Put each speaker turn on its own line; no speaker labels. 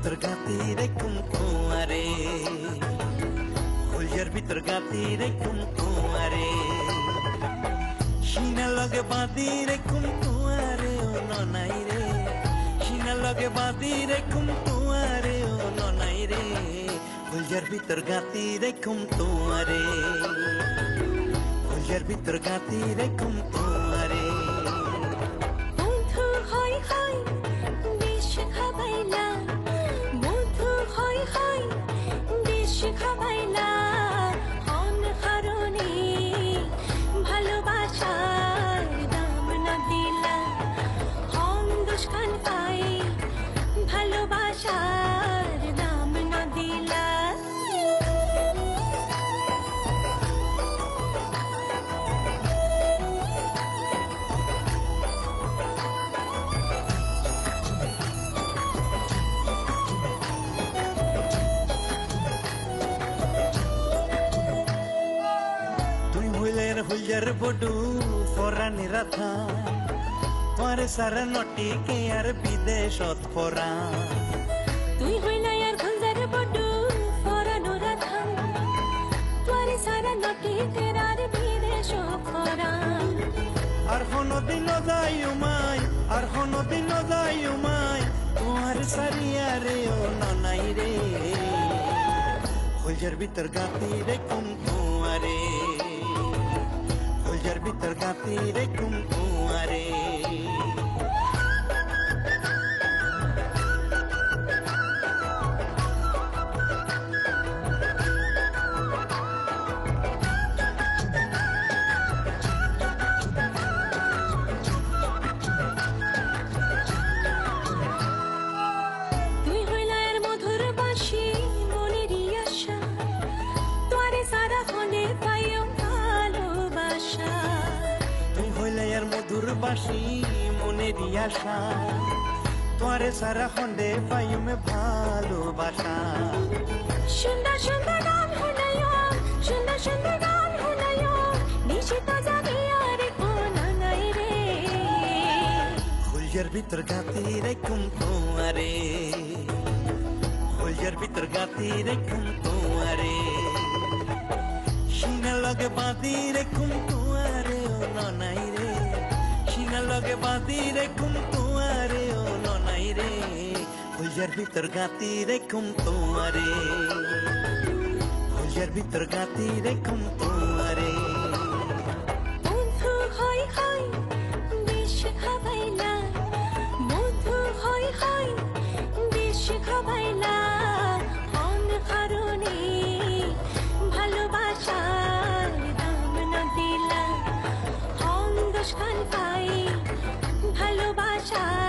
গাতি রেখুম কুয়ারে ফুলজার ভিতর গাতি রেখুম কুয়ারে সিনা লগে বাঁধি রেখুম কুয়ারে ও ননাই রে। সিনা লগে বাঁধি রেখুম কুয়ারে ও ননাই রে। ফুলজার ভিতর গাতি রেখুম কুয়ারে ফুলজার ভিতর গাতি রেখুম কুয়ারে হইলের বডু ফরানি রাথা তোরে সারা নটি কে আর বিদেশত ফরা
তুই হইলা আর গুলজার বডু ফরানো রাধাম তোরে সারা নটি খরা
আর হন দিন যাই উমাই আর হন দিন যাই উমাই তোমার সারিয়া রে ও ননাই রে হইলের ভিতর গাতি রে কুম কুয়ারে হইলের ভিতর গাতি রে
বাসি
মনের আশা। তোরে সারা খন্ডে পাইমে ভালোবাসা।
সুন্দর সুন্দর গান শুনায় সুন্দর সুন্দর গান শুনায় নিশ্চিত যাবি আর কোনা নাই রে।
ফুলজার ভিতর গাতি রে কুম কুয়ারে ফুলজার ভিতর গাতি রে কুম কুয়ারে সিনা লগে বাঁধি রে কুম কুয়ারে ও ননাই রে। সিনা লগে বাঁধি রেখুম তোমারে ও ননাই রে ফুলজার ভিতর গাতি রেখুম তোমারে কুয়ারে ভিতর গাতি রেখুম
তোমারে হয় হয় time.